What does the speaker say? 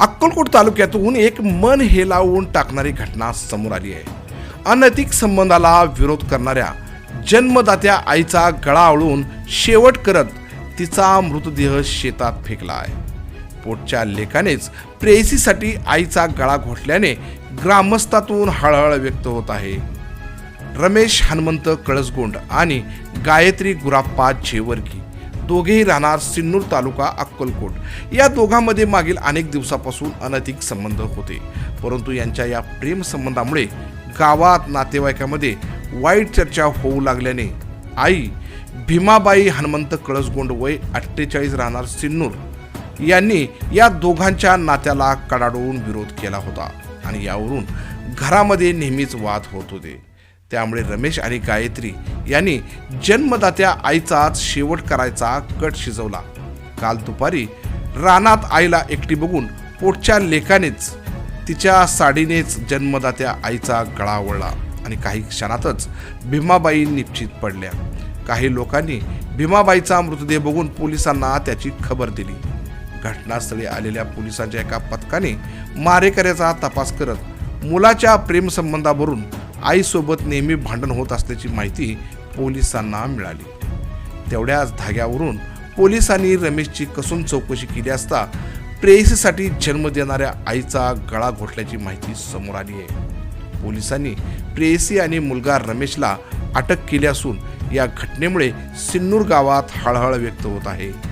अक्कलकोट तालुक्यातून एक मन हेलावून टाकणारी घटना समोर आली आहे. अनैतिक संबंधाला विरोध करणाऱ्या जन्मदात्या आईचा गळा आवळून शेवट करत तिचा मृतदेह शेतात फेकला आहे. पोटच्या लेखानेच प्रेयसीसाठी आईचा गळा घोटल्याने ग्रामस्थातून हळहळ व्यक्त होत आहे. रमेश हनुमंत कळसगोंड आणि गायत्री गुराप्पा झेवरकी दोघेही राहणार सिन्नूर तालुका अक्कलकोट. या दोघांमध्ये मागील अनेक दिवसापासून अनैतिक संबंध होते. परंतु यांच्या या प्रेम संबंधामुळे गावात नातेवाईकामध्ये वाईट चर्चा होऊ लागल्याने आई भीमाबाई हनुमंत कळसगोंड वय अठ्ठेचाळीस राहणार सिन्नूर यांनी या दोघांच्या नात्याला कडाडून विरोध केला होता आणि यावरून घरामध्ये नेहमीच वाद होत होते. त्यामुळे रमेश आणि गायत्री यांनी जन्मदात्या आईचाच शेवट करायचा कट शिजवला. काल दुपारी रानात आईला एकटी बघून पोटच्या लेखानेच तिच्या साडीनेच जन्मदात्या आईचा गळा आवळला आणि काही क्षणातच भीमाबाई निश्चित पडल्या. काही लोकांनी भीमाबाईचा मृतदेह बघून पोलिसांना त्याची खबर दिली. घटनास्थळी आलेल्या पोलिसांच्या एका पथकाने मारेकऱ्याचा तपास करत मुलाच्या प्रेमसंबंधावरून आईसोबत नेहमी भांडण होत असल्याची माहिती पोलिसांना मिळाली. तेवढ्याच धाग्यावरून पोलिसांनी रमेशची कसून चौकशी केली असता प्रेयसीसाठी जन्म देणाऱ्या आईचा गळा घोटल्याची माहिती समोर आली आहे. पोलिसांनी प्रेयसी आणि मुलगा रमेशला अटक केली असून या घटनेमुळे सिन्नूर गावात हळहळ व्यक्त होत आहे.